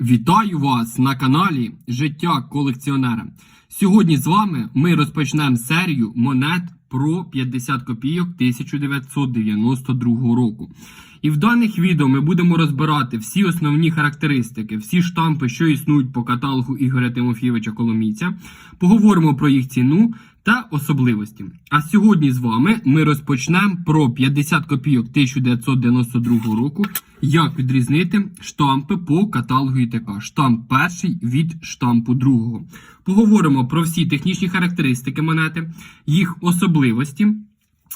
Вітаю вас на каналі Життя колекціонера. Сьогодні з вами ми розпочнемо серію монет про 50 копійок 1992 року. І в даних відео ми будемо розбирати всі основні характеристики, всі штампи, що існують по каталогу Ігоря Тимофійовича Коломійця. Поговоримо про їх ціну та особливості. А сьогодні з вами ми розпочнемо про 50 копійок 1992 року, як відрізнити штампи по каталогу ІТК. Штамп перший від штампу другого. Поговоримо про всі технічні характеристики монети, їх особливості.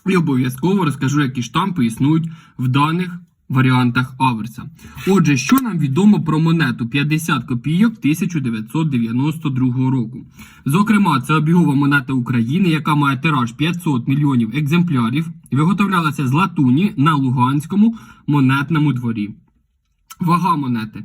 І обов'язково розкажу, які штампи існують в даних варіантах аверса. Отже, що нам відомо про монету 50 копійок 1992 року? Зокрема, це обігова монета України, яка має тираж 500 мільйонів екземплярів, виготовлялася з латуні на Луганському монетному дворі. Вага монети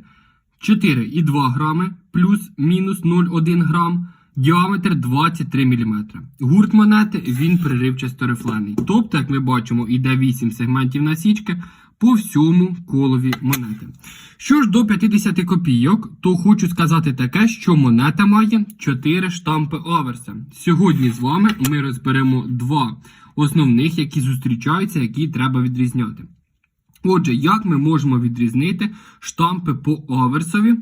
4,2 грами плюс-мінус 0,1 грам. Діаметр 23 мм. Гурт монети він приривчасто рифлений. Тобто, як ми бачимо, іде 8 сегментів насічки по всьому колові монети. Що ж до 50 копійок, то хочу сказати таке, що монета має 4 штампи аверса. Сьогодні з вами ми розберемо два основних, які зустрічаються, які треба відрізняти. Отже, як ми можемо відрізнити штампи по аверсові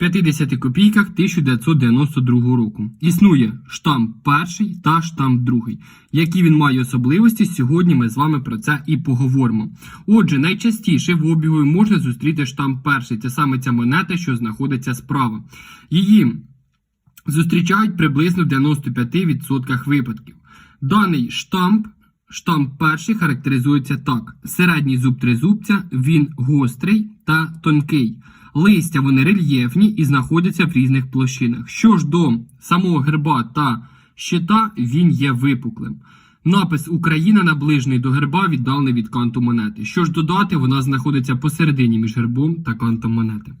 50 копійках 1992 року? Існує штамп перший та штамп другий. Які він має особливості, сьогодні ми з вами про це і поговоримо. Отже, найчастіше в обігу можна зустріти штамп перший. Це саме ця монета, що знаходиться справа. Її зустрічають приблизно в 95% випадків. Даний штамп Штамп перший характеризується так: середній зуб тризубця, він гострий та тонкий. Листя вони рельєфні і знаходяться в різних площинах. Що ж до самого герба та щита, він є випуклим. Напис Україна наближений до герба віддалений від канту монети. Що ж додати, вона знаходиться посередині між гербом та кантом монети.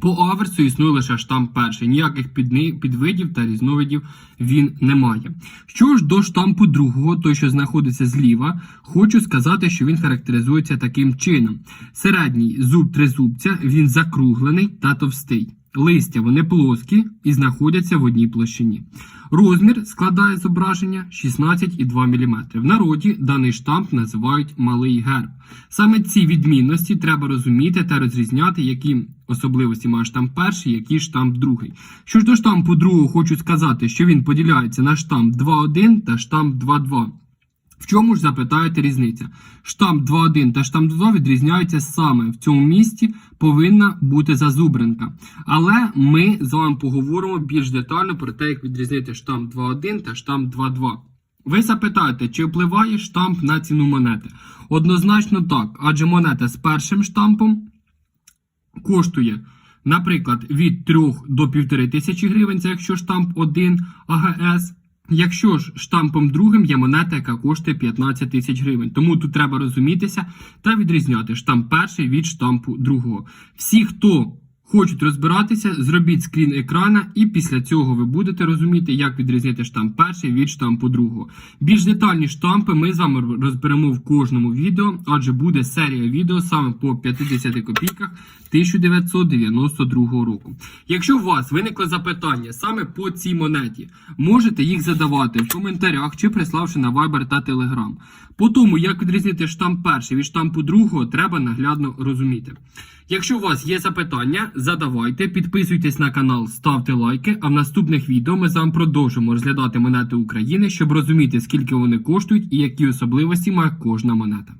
По аверсу існує лише штамп перший, ніяких підвидів та різновидів він не має. Що ж до штампу другого, той, що знаходиться зліва, хочу сказати, що він характеризується таким чином: середній зуб тризубця він закруглений та товстий. Листя вони плоскі і знаходяться в одній площині. Розмір складає зображення 16,2 мм. В народі даний штамп називають малий герб. Саме ці відмінності треба розуміти та розрізняти, які особливості має штамп перший, який штамп другий. Що ж до штампу другого, хочу сказати, що він поділяється на штамп 2.1 та штамп 2.2. В чому ж запитаєте різниця? Штамп 2.1 та штамп 2 відрізняються саме в цьому місці повинна бути зазубринка. Але ми з вами поговоримо більш детально про те, як відрізнити штамп 2.1 та штамп 2.2. Ви запитаєте, чи впливає штамп на ціну монети? Однозначно так, адже монета з першим штампом коштує, наприклад, від 3 до 1,5 тисячі гривень, це якщо штамп 1 АГС. Якщо ж штампом другим є монета, яка коштує 15 тисяч гривень. Тому тут треба розумітися та відрізняти штамп перший від штампу другого. Всі, хто хочуть розбиратися, зробіть скрін екрана, і після цього ви будете розуміти, як відрізнити штамп перший від штампу другого. Більш детальні штампи ми з вами розберемо в кожному відео, адже буде серія відео саме по 50 копійках 1992 року. Якщо у вас виникли запитання саме по цій монеті, можете їх задавати в коментарях чи приславши на Viber та Telegram. По тому, як відрізнити штамп перший від штампу другого, треба наглядно розуміти. Якщо у вас є запитання, задавайте, підписуйтесь на канал, ставте лайки. А в наступних відео ми з вами продовжимо розглядати монети України, щоб розуміти, скільки вони коштують і які особливості має кожна монета.